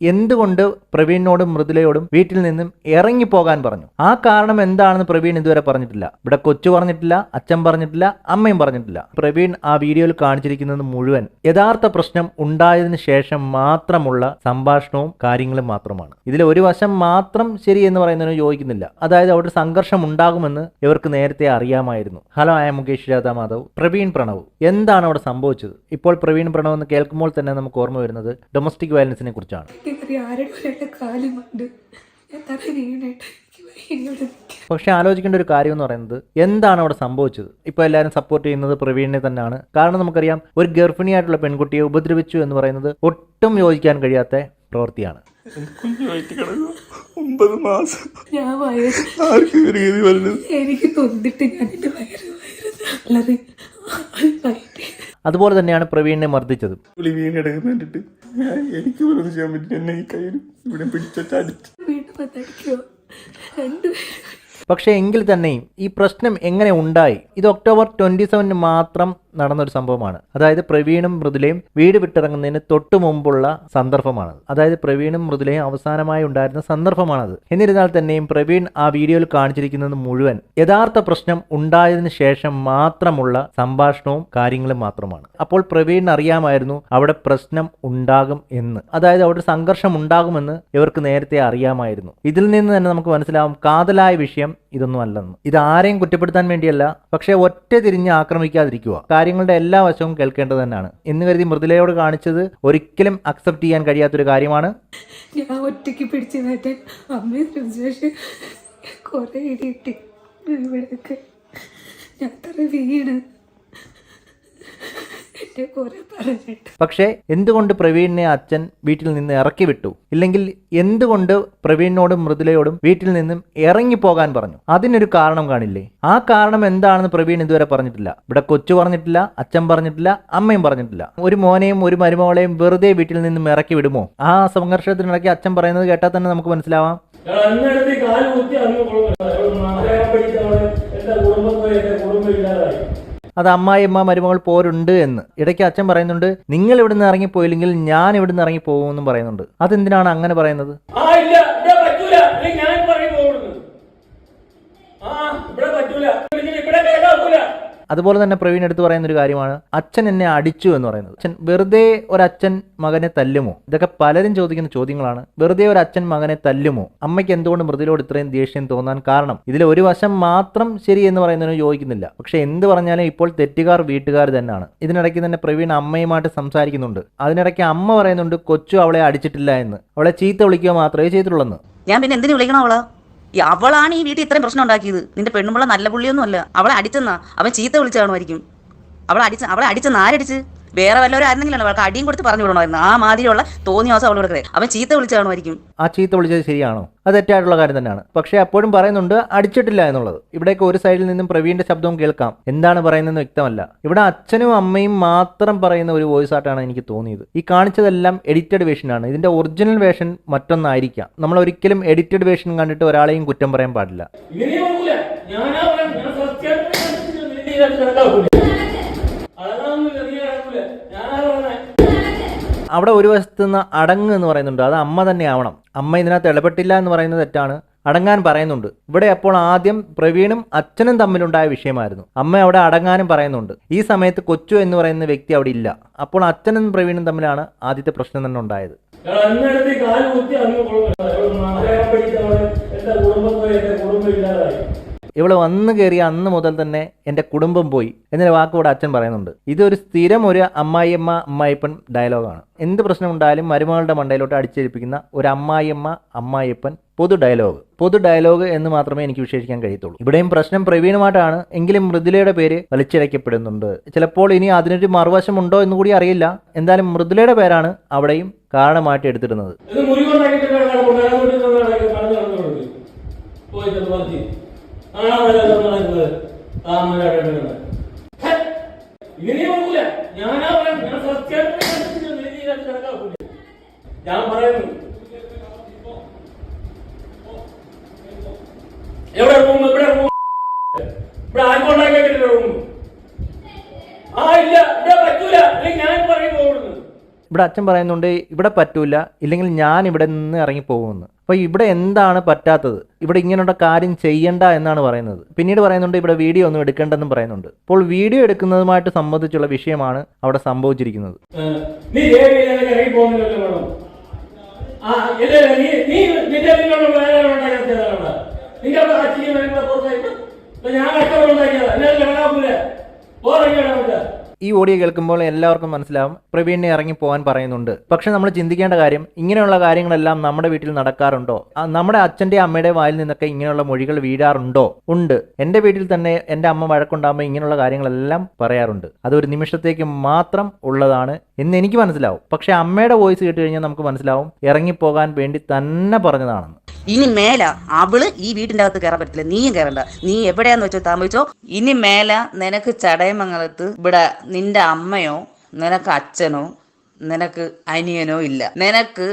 എന്തുകൊണ്ട് പ്രവീണിനോടും മൃദുലയോടും വീട്ടിൽ നിന്നും ഇറങ്ങിപ്പോകാൻ പറഞ്ഞു? ആ കാരണം എന്താണെന്ന് പ്രവീൺ ഇതുവരെ പറഞ്ഞിട്ടില്ല. ഇവിടെ കൊച്ചു പറഞ്ഞിട്ടില്ല അച്ഛൻ പറഞ്ഞിട്ടില്ല അമ്മയും പറഞ്ഞിട്ടില്ല. പ്രവീൺ ആ വീഡിയോയിൽ കാണിച്ചിരിക്കുന്നത് മുഴുവൻ യഥാർത്ഥ പ്രശ്നം ഉണ്ടായതിന് ശേഷം മാത്രമുള്ള സംഭാഷണവും കാര്യങ്ങളും മാത്രമാണ്. ഇതിൽ ഒരു വശം മാത്രം ശരി എന്ന് പറയുന്നതിന് യോജിക്കുന്നില്ല. അതായത് അവിടെ സംഘർഷം ഉണ്ടാകുമെന്ന് ഇവർക്ക് നേരത്തെ അറിയാമായിരുന്നു. Hello I Mukesh Radha Madhav Praveen Pranav. എന്താണ് അവിടെ സംഭവിച്ചത്? ഇപ്പോൾ പ്രവീൺ പ്രണവ് എന്ന് കേൾക്കുമ്പോൾ തന്നെ നമുക്ക് ഓർമ്മ വരുന്നത് ഡൊമസ്റ്റിക് വയലൻസിനെ കുറിച്ചാണ്. കയറി ആരുടെ ഒരാളുടെ കാലുമുണ്ട്. ഞാൻ തല വീണിട്ട് എനിക്ക് വയ്യ ഇവിടെ നിൽക്കാൻ. പക്ഷെ ആലോചിക്കേണ്ട ഒരു കാര്യം എന്ന് പറയുന്നത് എന്താണ് അവിടെ സംഭവിച്ചത്? ഇപ്പോൾ എല്ലാവരും സപ്പോർട്ട് ചെയ്യുന്നത് പ്രവീണിനെ തന്നെയാണ്. കാരണം നമുക്കറിയാം ഒരു ഗർഭിണിയായിട്ടുള്ള പെൺകുട്ടിയെ ഉപദ്രവിച്ചു എന്ന് പറയുന്നത് ഒട്ടും യോജിക്കാൻ കഴിയാത്ത പ്രവൃത്തിയാണ്. കുഞ്ഞുമായിട്ട് കിടക്കുക ഒമ്പത് മാസം. ഞാൻ വയറ് ആർക്കും ഒരു ഗതി വരുന്നത് എനിക്ക് ഞാൻ എന്റെ വയറ് വയറ് അതുപോലെ തന്നെയാണ് പ്രവീണിനെ മർദ്ദിച്ചത്. പുളി വീണെടുക്കുന്ന കണ്ടിട്ട് ഞാൻ എനിക്ക് പോലും ഒന്നും ചെയ്യാൻ പറ്റില്ല. എന്നെ ഈ കയ്യിൽ ഇവിടെ വീണ്ടും രണ്ടുപേരും. പക്ഷേ എങ്കിൽ തന്നെയും ഈ പ്രശ്നം എങ്ങനെ ഉണ്ടായി? ഇത് ഒക്ടോബർ ട്വന്റി സെവനിന് മാത്രം നടന്ന ഒരു സംഭവമാണ്. അതായത് പ്രവീണും മൃദുലയും വീട് വിട്ടിറങ്ങുന്നതിന് തൊട്ടു മുമ്പുള്ള സന്ദർഭമാണ് അതായത് പ്രവീണും മൃദുലയും അവസാനമായി ഉണ്ടായിരുന്ന സന്ദർഭമാണത്. എന്നിരുന്നാൽ തന്നെയും പ്രവീൺ ആ വീഡിയോയിൽ കാണിച്ചിരിക്കുന്നത് മുഴുവൻ യഥാർത്ഥ പ്രശ്നം ഉണ്ടായതിനു ശേഷം മാത്രമുള്ള സംഭാഷണവും കാര്യങ്ങളും മാത്രമാണ്. അപ്പോൾ പ്രവീൺ അറിയാമായിരുന്നു അവിടെ പ്രശ്നം ഉണ്ടാകും എന്ന്. അതായത് അവിടെ സംഘർഷം ഉണ്ടാകുമെന്ന് ഇവർക്ക് നേരത്തെ അറിയാമായിരുന്നു. ഇതിൽ നിന്ന് തന്നെ നമുക്ക് മനസ്സിലാവും കാതലായ വിഷയം ഇതൊന്നും അല്ലെന്ന്. ഇത് ആരെയും കുറ്റപ്പെടുത്താൻ വേണ്ടിയല്ല പക്ഷേ ഒറ്റ തിരിഞ്ഞ് ആക്രമിക്കാതിരിക്കുക. കാര്യങ്ങളുടെ എല്ലാ വശവും കേൾക്കേണ്ടത് തന്നെയാണ്. എന്ന് കരുതി മൃദുലയോട് കാണിച്ചത് ഒരിക്കലും അക്സെപ്റ്റ് ചെയ്യാൻ കഴിയാത്തൊരു കാര്യമാണ്. ഞാൻ ഒറ്റയ്ക്ക് പിടിച്ചു എന്നെ കുറെ പറഞ്ഞിട്ട്. പക്ഷേ എന്തുകൊണ്ട് പ്രവീണിനെ അച്ഛൻ വീട്ടിൽ നിന്ന് ഇറക്കി വിട്ടു? ഇല്ലെങ്കിൽ എന്തുകൊണ്ട് പ്രവീണിനോടും മൃദുലയോടും വീട്ടിൽ നിന്നും ഇറങ്ങിപ്പോകാൻ പറഞ്ഞു? അതിനൊരു കാരണം കാണില്ലേ? ആ കാരണം എന്താണെന്ന് പ്രവീൺ ഇതുവരെ പറഞ്ഞിട്ടില്ല. ഇവിടെ കൊച്ചു പറഞ്ഞിട്ടില്ല അച്ഛൻ പറഞ്ഞിട്ടില്ല അമ്മയും പറഞ്ഞിട്ടില്ല. ഒരു മോനെയും ഒരു മരുമകളെയും വെറുതെ വീട്ടിൽ നിന്നും ഇറക്കി വിടുമോ? ആ സംഘർഷത്തിനിടയ്ക്ക് അച്ഛൻ പറയുന്നത് കേട്ടാൽ തന്നെ നമുക്ക് മനസ്സിലാവാം. കുടുംബം എന്റെ കുടുംബം ഇല്ലാതായി. അത് അമ്മായിയമ്മ മരുമകൾ പോരുണ്ട് എന്ന്. ഇടയ്ക്ക് അച്ഛൻ പറയുന്നുണ്ട് നിങ്ങൾ ഇവിടുന്ന് ഇറങ്ങിപ്പോയില്ലെങ്കിൽ ഞാൻ ഇവിടുന്ന് ഇറങ്ങിപ്പോകുമെന്നും പറയുന്നുണ്ട്. അതെന്തിനാണ് അങ്ങനെ പറയുന്നത്? അതുപോലെ തന്നെ പ്രവീൺ എടുത്ത് പറയുന്ന ഒരു കാര്യമാണ് അച്ഛൻ എന്നെ അടിച്ചു എന്ന് പറയുന്നത്. അച്ഛൻ വെറുതെ ഒരച്ഛൻ മകനെ തല്ലുമോ? ഇതൊക്കെ പലരും ചോദിക്കുന്ന ചോദ്യങ്ങളാണ്. വെറുതെ ഒരു അച്ഛൻ മകനെ തല്ലുമോ? അമ്മയ്ക്ക് എന്തുകൊണ്ട് മൃതിലോട് ഇത്രയും ദേഷ്യം തോന്നാൻ കാരണം? ഇതിൽ ഒരു വശം മാത്രം ശരി എന്ന് പറയുന്നതിന് യോജിക്കുന്നില്ല. പക്ഷെ എന്ത് പറഞ്ഞാലും ഇപ്പോൾ തെറ്റുകാർ വീട്ടുകാർ തന്നെയാണ് ഇതിനിടയ്ക്ക് തന്നെ പ്രവീൺ അമ്മയുമായിട്ട് സംസാരിക്കുന്നുണ്ട്. അതിനിടയ്ക്ക് അമ്മ പറയുന്നുണ്ട് കൊച്ചു അവളെ അടിച്ചിട്ടില്ല എന്ന്. അവളെ ചീത്ത വിളിക്കുക മാത്രമേ ചെയ്തിട്ടുള്ളൂ ഞാൻ പിന്നെ എന്തിനു വിളിക്കണം അവൾ? അവളാണ് ഈ വീട്ടിൽ ഇത്രയും പ്രശ്നം ഉണ്ടാക്കിയത്. നിന്റെ പെണ്ണുമ്പള നല്ല പുള്ളിയൊന്നും അല്ല അവളെ അടിച്ചെന്നാ. അവൻ ചീത്ത വിളിച്ചാണുമായിരിക്കും അവളെ അടിച്ച അവളെ അടിച്ച് ആരടിച്ച്? വേറെ വല്ലവരും ആയിരുന്നെങ്കിലും അവൾക്ക് അടിയും കൊടുത്ത് പറഞ്ഞു വിടണമായിരുന്നു. ആ മാതിരിയുള്ള തോന്നിയ ദിവസം അവൾ കൊടുക്കുന്നത് അവൻ ചീത്ത വിളിച്ചു കാണുമായിരിക്കും. ആ ചീത്ത വിളിച്ചത് ശരിയാണോ? അത് തെറ്റായിട്ടുള്ള കാര്യം തന്നെയാണ്. പക്ഷേ അപ്പോഴും പറയുന്നുണ്ട് അടിച്ചിട്ടില്ല എന്നുള്ളത്. ഇവിടേക്ക് ഒരു സൈഡിൽ നിന്നും പ്രവീണിന്റെ ശബ്ദവും കേൾക്കാം. എന്താണ് പറയുന്നതെന്ന് വ്യക്തമല്ല. ഇവിടെ അച്ഛനും അമ്മയും മാത്രം പറയുന്ന ഒരു വോയിസ് ആയിട്ടാണ് എനിക്ക് തോന്നിയത്. ഈ കാണിച്ചതെല്ലാം എഡിറ്റഡ് വേഷനാണ് ഇതിന്റെ ഒറിജിനൽ വേഷൻ മറ്റൊന്നായിരിക്കാം. നമ്മൾ ഒരിക്കലും എഡിറ്റഡ് വേഷൻ കണ്ടിട്ട് ഒരാളെയും കുറ്റം പറയാൻ പാടില്ല. ഇങ്ങനെ പോകൂല ഞാനാ പറയാം ഞാൻ സത്യം നിന്റെ ഇതിനകത്ത് കിടക്കാക്കൂല അതൊന്നുമില്ല നീ കിടക്കൂല ഞാനാ പറഞ്ഞേ അവിടെ ഒരു വശത്ത് നിന്ന് അടങ്ങ് എന്ന് പറയുന്നുണ്ട്. അത് അമ്മ തന്നെ ആവണം. അമ്മ ഇതിനകത്ത് ഇടപെട്ടില്ല എന്ന് പറയുന്ന തെറ്റാണ്. അടങ്ങാൻ പറയുന്നുണ്ട്. ഇവിടെ അപ്പോൾ ആദ്യം പ്രവീണും അച്ഛനും തമ്മിലുണ്ടായ വിഷയമായിരുന്നു. അമ്മ അവിടെ അടങ്ങാനും പറയുന്നുണ്ട്. ഈ സമയത്ത് കൊച്ചു എന്ന് പറയുന്ന വ്യക്തി അവിടെ ഇല്ല. അപ്പോൾ അച്ഛനും പ്രവീണും തമ്മിലാണ് ആദ്യത്തെ പ്രശ്നം തന്നെ ഉണ്ടായത്. കുടുംബം പോയി വന്ന് കയറിയ അന്ന് മുതൽ തന്നെ എന്റെ കുടുംബം പോയി എന്നൊരു വാക്ക് ഇവിടെ അച്ഛൻ പറയുന്നുണ്ട്. ഇതൊരു സ്ഥിരം ഒരു അമ്മായിയമ്മ അമ്മായിപ്പൻ ഡയലോഗാണ്. എന്ത് പ്രശ്നം ഉണ്ടായാലും മരുമകളുടെ മണ്ടയിലോട്ട് അടിച്ചേൽപ്പിക്കുന്ന ഒരു അമ്മായിയമ്മ അമ്മായിപ്പൻ പൊതു ഡയലോഗ്. പൊതു ഡയലോഗ് എന്ന് മാത്രമേ എനിക്ക് വിശേഷിക്കാൻ കഴിയത്തുള്ളൂ. ഇവിടെയും പ്രശ്നം പ്രവീണുമായിട്ടാണ് എങ്കിലും മൃദുലയുടെ പേര് വലിച്ചിഴക്കപ്പെടുന്നുണ്ട്. ചിലപ്പോൾ ഇനി അതിനൊരു മറുവശം ഉണ്ടോ എന്ന് കൂടി അറിയില്ല. എന്തായാലും മൃദുലയുടെ പേരാണ് അവിടെയും കാരണമായിട്ട് എടുത്തിടുന്നത്. ഞാൻ പറയുന്നു. എവിടെ റൂം? ഇവിടെ റൂം? ഇവിടെ ആർക്കുണ്ടാക്കിയിട്ടില്ല റൂം. ആ ഇല്ല. ഇവിടെ പറ്റൂല. ഞാൻ പറയും ഇവിടെ അച്ഛൻ പറയുന്നുണ്ട് ഇവിടെ പറ്റൂല ഇല്ലെങ്കിൽ ഞാൻ ഇവിടെ നിന്ന് ഇറങ്ങി പോകുമെന്ന് അപ്പോൾ ഇവിടെ എന്താണ് പറ്റാത്തത്? ഇവിടെ ഇങ്ങനെയുള്ള കാര്യം ചെയ്യണ്ട എന്നാണ് പറയുന്നത്. പിന്നീട് പറയുന്നുണ്ട് ഇവിടെ വീഡിയോ ഒന്നും എടുക്കേണ്ടെന്നും പറയുന്നുണ്ട്. അപ്പോൾ വീഡിയോ എടുക്കുന്നതുമായിട്ട് സംബന്ധിച്ചുള്ള വിഷയമാണ് അവിടെ സംഭവിച്ചിരിക്കുന്നത്. ഞാൻ ഈ ഓഡിയോ കേൾക്കുമ്പോൾ എല്ലാവർക്കും മനസ്സിലാവും. പ്രവീണിനെ ഇറങ്ങി പോകാൻ പറയുന്നുണ്ട്. പക്ഷെ നമ്മൾ ചിന്തിക്കേണ്ട കാര്യം ഇങ്ങനെയുള്ള കാര്യങ്ങളെല്ലാം നമ്മുടെ വീട്ടിൽ നടക്കാറുണ്ടോ? നമ്മുടെ അച്ഛന്റെ അമ്മയുടെ വായിൽ നിന്നൊക്കെ ഇങ്ങനെയുള്ള മൊഴികൾ വീഴാറുണ്ടോ? ഉണ്ട്. എന്റെ വീട്ടിൽ തന്നെ എന്റെ അമ്മ വഴക്കുണ്ടാകുമ്പോൾ ഇങ്ങനെയുള്ള കാര്യങ്ങളെല്ലാം പറയാറുണ്ട്. അതൊരു നിമിഷത്തേക്ക് മാത്രം ഉള്ളതാണ് എന്ന് എനിക്ക് മനസ്സിലാവും. പക്ഷെ അമ്മയുടെ വോയിസ് കേട്ട് കഴിഞ്ഞാൽ നമുക്ക് മനസ്സിലാവും ഇറങ്ങിപ്പോകാൻ വേണ്ടി തന്നെ പറഞ്ഞതാണെന്ന്. ഇനി മേല അവൾ ഈ വീട്ടിന്റെ അകത്ത് കയറാൻ പറ്റില്ല നീയും കയറണ്ട നീ എവിടെയാന്ന് വെച്ചോ താമസിച്ചോ ഇനി മേല നിനക്ക് ചടയമംഗലത്ത് ഇവിടെ നിന്റെ അമ്മയോ നിനക്ക് അച്ഛനോ നിനക്ക് അനിയനോ ഇല്ല. നിനക്ക്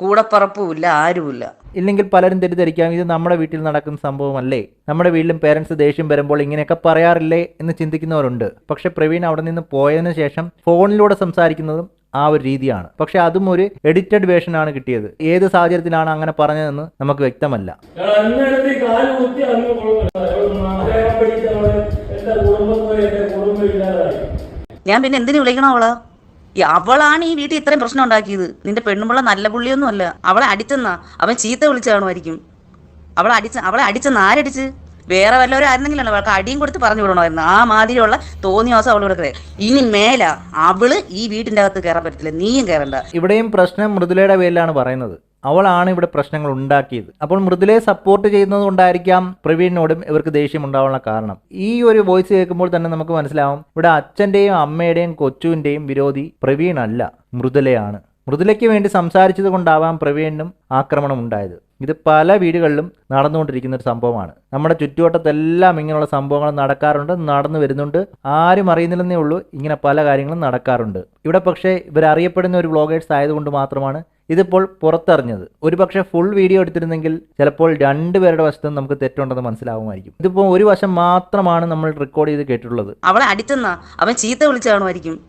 കൂടപ്പറപ്പും ഇല്ല ആരുമില്ല ഇല്ലെങ്കിൽ പലരും തെറ്റിദ്ധരിക്കാം. ഇത് നമ്മുടെ വീട്ടിൽ നടക്കുന്ന സംഭവമല്ലേ? നമ്മുടെ വീട്ടിലും പേരൻസ് ദേഷ്യം വരുമ്പോൾ ഇങ്ങനെയൊക്കെ പറയാറില്ലേ എന്ന് ചിന്തിക്കുന്നവരുണ്ട്. പക്ഷെ പ്രവീൺ അവിടെ നിന്ന് പോയതിനു ശേഷം ഫോണിലൂടെ സംസാരിക്കുന്നതും ആ ഒരു രീതിയാണ്. പക്ഷെ അതും ഒരു എഡിറ്റഡ് വേഷൻ ആണ് കിട്ടിയത്. ഏത് സാഹചര്യത്തിലാണ് അങ്ങനെ പറഞ്ഞതെന്ന് നമുക്ക് വ്യക്തമല്ല. ഞാൻ പിന്നെ എന്തിനു വിളിക്കണോ അവളെ? അവളാണ് ഈ വീട്ടിൽ ഇത്രയും പ്രശ്നം ഉണ്ടാക്കിയത്. നിന്റെ പെണ്ണുമുള്ള നല്ല പുള്ളിയൊന്നും അല്ല അവളെ അടിച്ചെന്നാ. അവൻ ചീത്ത വിളിച്ചാണോ ആയിരിക്കും അവളെ അടിച്ച അവളെ അടിച്ചെന്ന് ആരടിച്ച്? വേറെ വല്ലവരും ആയിരുന്നെങ്കിലല്ലോ അവൾക്ക് അടിയും കൊടുത്ത് പറഞ്ഞു വിടണമായിരുന്നു. ആ മാതിരിയുള്ള തോന്നിയ ദിവസം അവൾ കൊടുക്കേ ഇനി മേല അവൾ ഈ വീടിന്റെ അകത്ത് കയറാൻ പറ്റത്തില്ല. നീയും കയറണ്ട. ഇവിടെയും പ്രശ്നം മൃദുലയുടെ പേരിലാണ് പറയുന്നത്. അവളാണ് ഇവിടെ പ്രശ്നങ്ങൾ ഉണ്ടാക്കിയത്. അപ്പോൾ മൃദുലയെ സപ്പോർട്ട് ചെയ്യുന്നത് കൊണ്ടായിരിക്കാം പ്രവീണിനോടും ഇവർക്ക് ദേഷ്യം ഉണ്ടാവാനുള്ള കാരണം. ഈ ഒരു വോയിസ് കേൾക്കുമ്പോൾ തന്നെ നമുക്ക് മനസ്സിലാവും ഇവിടെ അച്ഛന്റെയും അമ്മയുടെയും കൊച്ചുവിന്റെയും വിരോധി പ്രവീണല്ല മൃദുലയാണ്. മൃദുലയ്ക്ക് വേണ്ടി സംസാരിച്ചത് കൊണ്ടാവാം പ്രവീണിനും ആക്രമണം ഉണ്ടായത്. ഇത് പല വീടുകളിലും നടന്നുകൊണ്ടിരിക്കുന്ന ഒരു സംഭവമാണ്. നമ്മുടെ ചുറ്റുവട്ടത്തെല്ലാം ഇങ്ങനെയുള്ള സംഭവങ്ങൾ നടക്കാറുണ്ട് നടന്നു വരുന്നുണ്ട്. ആരും അറിയുന്നില്ലെന്നേ ഉള്ളൂ ഇങ്ങനെ പല കാര്യങ്ങളും നടക്കാറുണ്ട്. ഇവിടെ പക്ഷേ ഇവരറിയപ്പെടുന്ന ഒരു വ്ളോഗേഴ്സ് ആയതുകൊണ്ട് മാത്രമാണ് ഇതിപ്പോൾ പുറത്തറിഞ്ഞത്. ഒരു പക്ഷേ ഫുൾ വീഡിയോ എടുത്തിരുന്നെങ്കിൽ ചിലപ്പോൾ രണ്ടുപേരുടെ വശത്തും നമുക്ക് തെറ്റുണ്ടെന്ന് മനസ്സിലാവുമായിരിക്കും. ഇതിപ്പോൾ ഒരു വശം മാത്രമാണ് നമ്മൾ റെക്കോർഡ് ചെയ്ത് കേട്ടിട്ടുള്ളത്. അവളെ അടിച്ചെന്നാ? അവൻ ചീത്ത വിളിച്ചു കാണുമായിരിക്കും.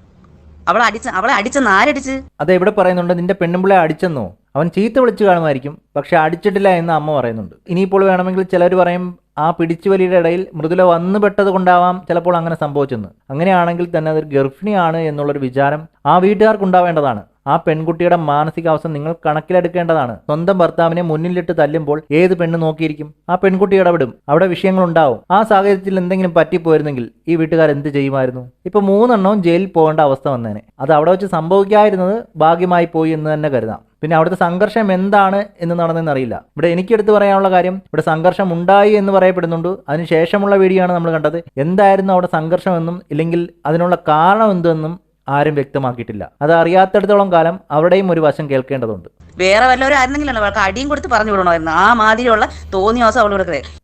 അവളെ അടിച്ച അവളെ അടിച്ചെന്ന്? ആരടിച്ച്? അതെ ഇവിടെ പറയുന്നുണ്ട് നിന്റെ പെണ്ണുമ്പിളെ അടിച്ചെന്നോ? അവൻ ചീത്ത വിളിച്ചു കാണുമായിരിക്കും പക്ഷെ അടിച്ചിട്ടില്ല എന്ന് അമ്മ പറയുന്നുണ്ട്. ഇനിയിപ്പോൾ വേണമെങ്കിൽ ചിലർ പറയും ആ പിടിച്ചുവലിയുടെ ഇടയിൽ മൃദുല വന്നു പെട്ടത് കൊണ്ടാവാം ചിലപ്പോൾ അങ്ങനെ സംഭവിച്ചെന്ന്. അങ്ങനെയാണെങ്കിൽ തന്നെ അതൊരു ഗർഭിണിയാണ് എന്നുള്ളൊരു വിചാരം ആ വീട്ടുകാർക്ക് ഉണ്ടാവേണ്ടതാണ് ആ പെൺകുട്ടിയുടെ മാനസികാവസ്ഥ നിങ്ങൾ കണക്കിലെടുക്കേണ്ടതാണ്. സ്വന്തം ഭർത്താവിനെ മുന്നിലിട്ട് തല്ലുമ്പോൾ ഏത് പെണ്ണ് നോക്കിയിരിക്കും? ആ പെൺകുട്ടി ഇടപെടും. അവിടെ വിഷയങ്ങൾ ഉണ്ടാവും ആ സാഹചര്യത്തിൽ എന്തെങ്കിലും പറ്റിപ്പോയിരുന്നെങ്കിൽ ഈ വീട്ടുകാർ എന്ത് ചെയ്യുമായിരുന്നു? ഇപ്പൊ മൂന്നെണ്ണവും ജയിലിൽ പോകേണ്ട അവസ്ഥ വന്നേനെ. അത് അവിടെ വെച്ച് സംഭവിക്കാതിരുന്നത് ഭാഗ്യമായി പോയി എന്ന് തന്നെ കരുതാം. പിന്നെ അവിടുത്തെ സംഘർഷം എന്താണ് എന്ന് നടന്നെന്നറിയില്ല ഇവിടെ എനിക്ക് എടുത്തു പറയാനുള്ള കാര്യം ഇവിടെ സംഘർഷം ഉണ്ടായി എന്ന് പറയപ്പെടുന്നുണ്ട്. അതിനുശേഷമുള്ള വീഡിയോ ആണ് നമ്മൾ കണ്ടത്. എന്തായിരുന്നു അവിടെ സംഘർഷമെന്നും ഇല്ലെങ്കിൽ അതിനുള്ള കാരണം എന്തെന്നും ആരും വ്യക്തമാക്കിയിട്ടില്ല. അത് അറിയാത്തടത്തോളം കാലം അവരുടെയും ഒരു വശം കേൾക്കേണ്ടതുണ്ട്. വേറെ വല്ലവരും അവൾക്ക് അടിയും കൊടുത്ത് പറഞ്ഞു വിടണമായിരുന്നു ആ മാതിരിയുള്ള തോന്നിയ ദിവസം അവൾ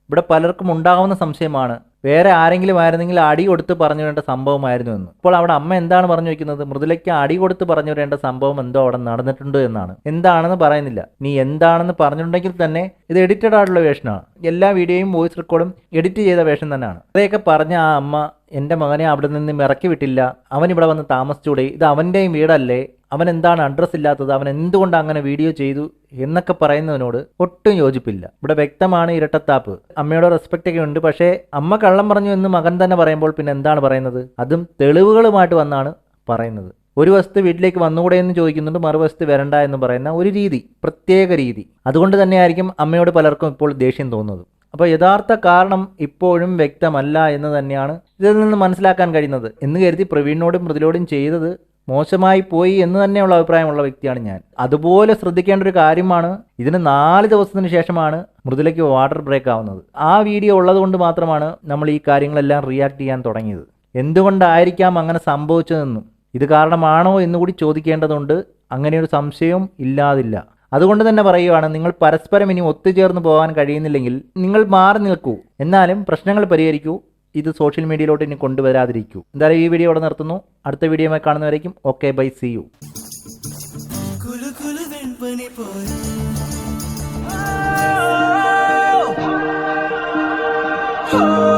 ഇവിടെ പലർക്കും ഉണ്ടാകുന്ന സംശയമാണ് വേറെ ആരെങ്കിലും ആയിരുന്നെങ്കിൽ അടി കൊടുത്ത് പറഞ്ഞു വരേണ്ട സംഭവമായിരുന്നു എന്ന്. ഇപ്പോൾ അവിടെ അമ്മ എന്താണ് പറഞ്ഞു വെക്കുന്നത് മൃദുലയ്ക്ക് അടി കൊടുത്ത് പറഞ്ഞു വരേണ്ട സംഭവം എന്തോ അവിടെ നടന്നിട്ടുണ്ട് എന്നാണ്. എന്താണെന്ന് പറയുന്നില്ല. നീ എന്താണെന്ന് പറഞ്ഞിട്ടുണ്ടെങ്കിൽ തന്നെ ഇത് എഡിറ്റഡ് ആയിട്ടുള്ള വേഷനാണ്. എല്ലാ വീഡിയോയും വോയിസ് റെക്കോർഡും എഡിറ്റ് ചെയ്ത വേഷം തന്നെയാണ്. അതൊക്കെ പറഞ്ഞ ആ അമ്മ എന്റെ മകനെ അവിടെ നിന്ന് ഇറക്കി വിട്ടില്ല. അവൻ ഇവിടെ വന്ന് താമസിച്ചൂടെ. ഇത് അവന്റെയും വീടല്ലേ? അവൻ എന്താണ് അഡ്രസ്സ് ഇല്ലാത്തത്? അവൻ എന്തുകൊണ്ട് അങ്ങനെ വീഡിയോ ചെയ്തു എന്നൊക്കെ പറയുന്നതിനോട് ഒട്ടും യോജിപ്പില്ല. ഇവിടെ വ്യക്തമാണ് ഇരട്ടത്താപ്പ്. അമ്മയുടെ റെസ്പെക്റ്റ് ഒക്കെ ഉണ്ട്. പക്ഷേ അമ്മ കള്ളം പറഞ്ഞു എന്ന് മകൻ തന്നെ പറയുമ്പോൾ പിന്നെ എന്താണ് പറയുന്നത്? അതും തെളിവുകളുമായിട്ട് വന്നാണ് പറയുന്നത്. ഒരു വസ്തു വീട്ടിലേക്ക് വന്നുകൂടെ എന്ന് ചോദിക്കുന്നുണ്ട്. മറുവസ്തു വരണ്ട എന്ന് പറയുന്ന ഒരു രീതി പ്രത്യേക രീതി. അതുകൊണ്ട് തന്നെയായിരിക്കും അമ്മയോട് പലർക്കും ഇപ്പോൾ ദേഷ്യം തോന്നുന്നത്. അപ്പോൾ യഥാർത്ഥ കാരണം ഇപ്പോഴും വ്യക്തമല്ല എന്ന് തന്നെയാണ് ഇതിൽ നിന്ന് മനസ്സിലാക്കാൻ കഴിയുന്നത്. എന്ന് കരുതി പ്രവീണിനോടും മൃദുലോടും ചെയ്തത് മോശമായി പോയി എന്ന് തന്നെയുള്ള അഭിപ്രായമുള്ള വ്യക്തിയാണ് ഞാൻ. അതുപോലെ ശ്രദ്ധിക്കേണ്ട ഒരു കാര്യമാണ് ഇതിന് നാല് ദിവസത്തിന് ശേഷമാണ് മൃദുലയ്ക്ക് വാട്ടർ ബ്രേക്ക് ആവുന്നത്. ആ വീഡിയോ ഉള്ളതുകൊണ്ട് മാത്രമാണ് നമ്മൾ ഈ കാര്യങ്ങളെല്ലാം റിയാക്ട് ചെയ്യാൻ തുടങ്ങിയത്. എന്തുകൊണ്ടായിരിക്കാം അങ്ങനെ സംഭവിച്ചതെന്നും ഇത് കാരണമാണോ എന്നുകൂടി ചോദിക്കേണ്ടതുണ്ട്. അങ്ങനെയൊരു സംശയവും ഇല്ലാതില്ല. അതുകൊണ്ട് തന്നെ പറയുവാണ് നിങ്ങൾ പരസ്പരം ഇനി ഒത്തുചേർന്ന് പോകാൻ കഴിയുന്നില്ലെങ്കിൽ നിങ്ങൾ മാറി നിൽക്കൂ. എന്നാലും പ്രശ്നങ്ങൾ പരിഹരിക്കൂ. ഇത് സോഷ്യൽ മീഡിയയിലോട്ട് ഇനി കൊണ്ടുവരാതിരിക്കൂ. എന്തായാലും ഈ വീഡിയോ ഇവിടെ നിർത്തുന്നു. അടുത്ത വീഡിയോമായി കാണുന്നവരേക്കും ഓക്കെ ബൈ സി യു വെൺപനി Oh!